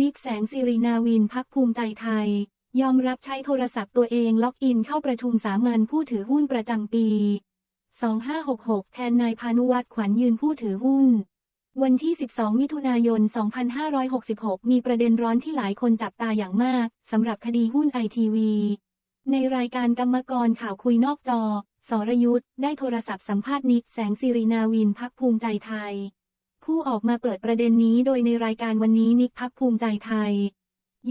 นิกแสงสิรินาวินพักภูมิใจไทย ยอมรับใช้โทรศัพท์ตัวเองล็อกอินเข้าประชุมสามัญผู้ถือหุ้นประจำปี 2566 แทนนายพานุวัตรขวัญยืนผู้ถือหุ้น วันที่ 12 มิถุนายน 2566 มีประเด็นร้อนที่หลายคนจับตาอย่างมากสำหรับคดีหุ้นไอทีวี ในรายการกรรมกรข่าวคุยนอกจอ สรยุทธ์ได้โทรศัพท์สัมภาษณ์นิกแสงสิรินาวินพักภูมิใจไทย ผู้ออกมาเปิดประเด็นนี้โดยในรายการวันนี้นิกพักภูมิใจไทย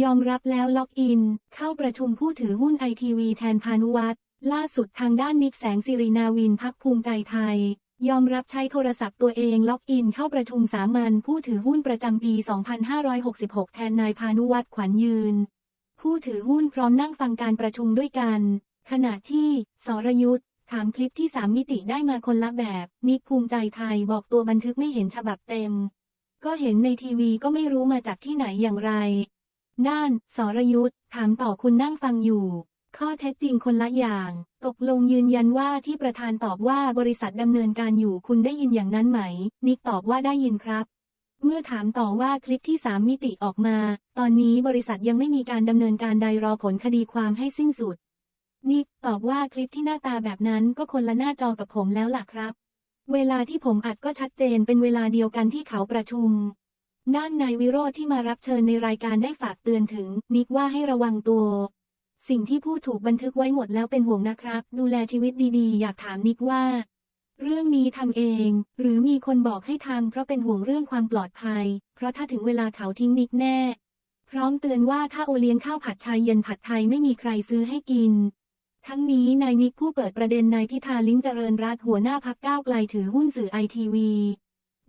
ยอมรับแล้วล็อกอิน เข้าประชุมผู้ถือหุ้นไอทีวีแทนพานุวัตรล่าสุดทางด้านนิกแสงสิรินาวินพักภูมิใจไทย ยอมรับใช้โทรศัพท์ตัวเองล็อกอินเข้าประชุมสามัญผู้ถือหุ้นประจำปี 2566 แทนนายพานุวัตรขวัญยืน ผู้ถือหุ้นพร้อมนั่งฟังการประชุมด้วยกัน ขณะที่สรยุทธ ถามคลิปที่สามมิติได้มาคนละแบบ นิกภูมิใจไทยบอกตัวบันทึกไม่เห็นฉบับเต็ม ก็เห็นในทีวีก็ไม่รู้มาจากที่ไหนอย่างไร ด้านสรยุทธ์ถามต่อคุณนั่งฟังอยู่ ข้อเท็จจริงคนละอย่าง ตกลงยืนยันว่าที่ประธานตอบว่าบริษัทดำเนินการอยู่คุณได้ยินอย่างนั้นไหม นิกตอบว่าได้ยินครับเมื่อถามต่อว่าคลิปที่สามมิติออกมา ตอนนี้บริษัทยังไม่มีการดำเนินการใดรอผลคดีความให้สิ้นสุด นิกตอบว่าคลิปที่หน้าตาแบบนั้นก็คนละหน้าจอกับผมแล้วล่ะครับ เวลาที่ผมอัดก็ชัดเจนเป็นเวลาเดียวกันที่เขาประชุมด้านนายวิโรธที่มารับเชิญในรายการได้ฝากเตือนถึง นิกว่าให้ระวังตัว สิ่งที่พูดถูกบันทึกไว้หมดแล้วเป็นห่วงนะครับ ดูแลชีวิตดีๆ อยากถามนิกว่า เรื่องนี้ทำเอง หรือมีคนบอกให้ทำเพราะเป็นห่วงเรื่องความปลอดภัย เพราะถ้าถึงเวลาเขาทิ้งนิกแน่ พร้อมเตือนว่าถ้าโอเลี้ยงข้าวผัดชายเย็นผัดไทยไม่มีใครซื้อให้กิน ทั้งนี้นายนิกผู้เปิดประเด็นนายพิธาลิ้มเจริญรัตหัวหน้าพักก้าวไกลถือหุ้นสื่อไอทีวี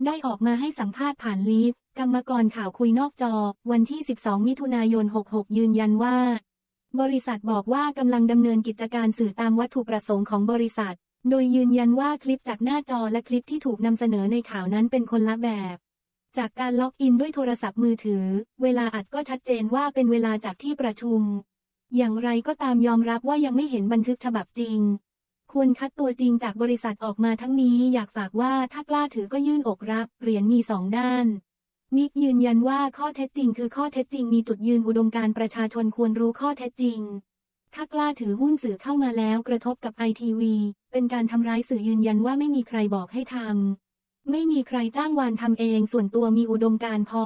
ได้ออกมาให้สัมภาษณ์ผ่านลีฟกรรมกรข่าวคุยนอกจอ วันที่ 12 มิถุนายน 66 ยืนยันว่า บริษัทบอกว่ากำลังดำเนินกิจการสื่อตามวัตถุประสงค์ของบริษัท โดยยืนยันว่าคลิปจากหน้าจอและคลิปที่ถูกนำเสนอในข่าวนั้นเป็นคนละแบบ จากการล็อกอินด้วยโทรศัพท์มือถือ เวลาอัดก็ชัดเจนว่าเป็นเวลาจากที่ประชุม อย่างไรก็ตามยอมรับว่ายังไม่เห็นบันทึกฉบับจริง ควรคัดตัวจริงจากบริษัทออกมาทั้งนี้อยากฝากว่าถ้ากล้าถือก็ยื่นอกรับ เหรียญมีสองด้านนิกยืนยันว่าข้อเท็จจริงคือข้อเท็จจริงมีจุดยืนอุดมการประชาชนควรรู้ข้อเท็จจริง ถ้ากล้าถือหุ้นสื่อเข้ามาแล้วกระทบกับไอทีวีเป็นการทำร้ายสื่อยืนยันว่าไม่มีใครบอกให้ทำไม่มีใครจ้างวานทำเองส่วนตัวมีอุดมการพอ